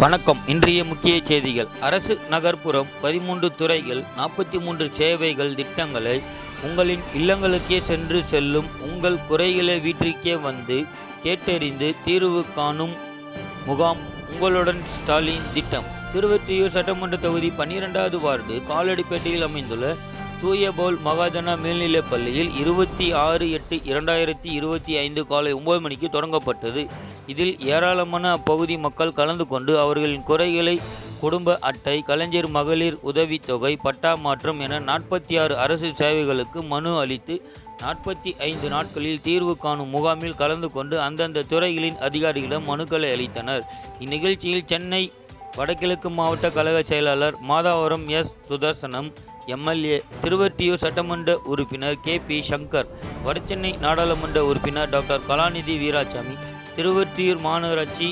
வணக்கம். இன்றைய முக்கிய செய்திகள். அரசு நகர்ப்புறம் பதிமூன்று துறைகள் நாற்பத்தி மூன்று சேவைகள் திட்டங்களை உங்களின் இல்லங்களுக்கே சென்று செல்லும் உங்கள் குறைகளை வீட்டிற்கே வந்து கேட்டறிந்து தீர்வு காணும் முகாம் உங்களுடன் ஸ்டாலின் திட்டம். திருவெற்றியூர் சட்டமன்ற தொகுதி பன்னிரெண்டாவது வார்டு காலடிப்பேட்டையில் அமைந்துள்ள தூய மகாஜன மேல்நிலைப் பள்ளியில் இருபத்தி ஆறு எட்டு இரண்டாயிரத்தி இருபத்தி ஐந்து காலை ஒன்பது மணிக்கு தொடங்கப்பட்டது. இதில் ஏராளமான அப்பகுதி மக்கள் கலந்து கொண்டு அவர்களின் குறைகளை குடும்ப அட்டை கலைஞர் மகளிர் உதவித்தொகை பட்டா மாற்றம் என நாற்பத்தி ஆறு அரசு சேவைகளுக்கு மனு அளித்து நாற்பத்தி ஐந்து நாட்களில் தீர்வு காணும் முகாமில் கலந்து கொண்டு அந்தந்த துறைகளின் அதிகாரிகளிடம் மனுக்களை அளித்தனர். இந்நிகழ்ச்சியில் சென்னை வடகிழக்கு மாவட்ட கழக செயலாளர் மாதாவரம் எஸ் சுதர்சனம் எம்எல்ஏ திருவொற்றியூர் சட்டமன்ற உறுப்பினர் கே பி சங்கர் வடசென்னை நாடாளுமன்ற உறுப்பினர் டாக்டர் கலாநிதி வீராசாமி திருவொற்றியூர் மாநகராட்சி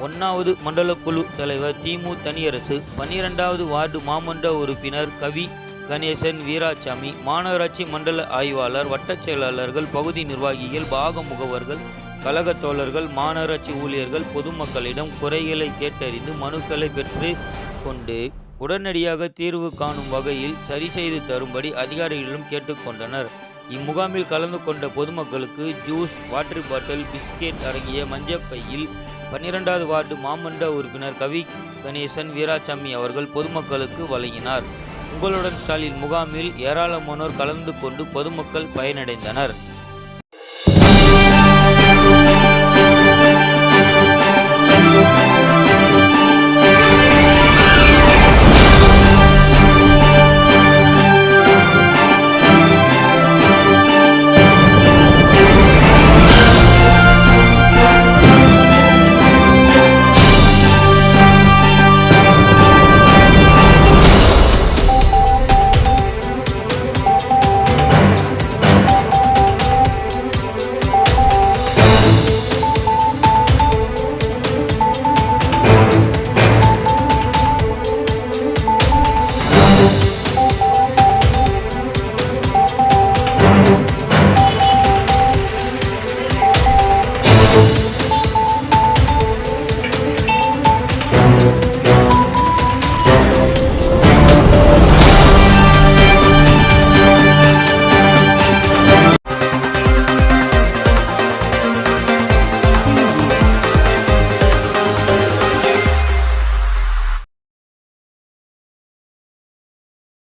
ஒன்றாவது மண்டல குழு தலைவர் திமு தனியரசு பன்னிரெண்டாவது வார்டு மாமன்ற உறுப்பினர் கவி கணேசன் வீராசாமி மாநகராட்சி மண்டல ஆய்வாளர் வட்டச் செயலாளர்கள் பகுதி நிர்வாகிகள் பாக முகவர்கள் கழக தோழர்கள் மாநகராட்சி ஊழியர்கள் பொதுமக்களிடம் குறைகளை கேட்டறிந்து மனுக்களை பெற்று கொண்டு உடனடியாக தீர்வு காணும் வகையில் சரி செய்து தரும்படி அதிகாரிகளிடம் கேட்டுக்கொண்டனர். இம்முகாமில் கலந்து கொண்ட பொதுமக்களுக்கு ஜூஸ் வாட்டர் பாட்டில் பிஸ்கெட் அடங்கிய மஞ்சப்பையில் பன்னிரெண்டாவது வார்டு மாமண்ட உறுப்பினர் கவி கணேசன் வீராசாமி அவர்கள் பொதுமக்களுக்கு வழங்கினார். உங்களுடன் ஸ்டாலின் முகாமில் ஏராளமானோர் கலந்து கொண்டு பொதுமக்கள் பயனடைந்தனர்.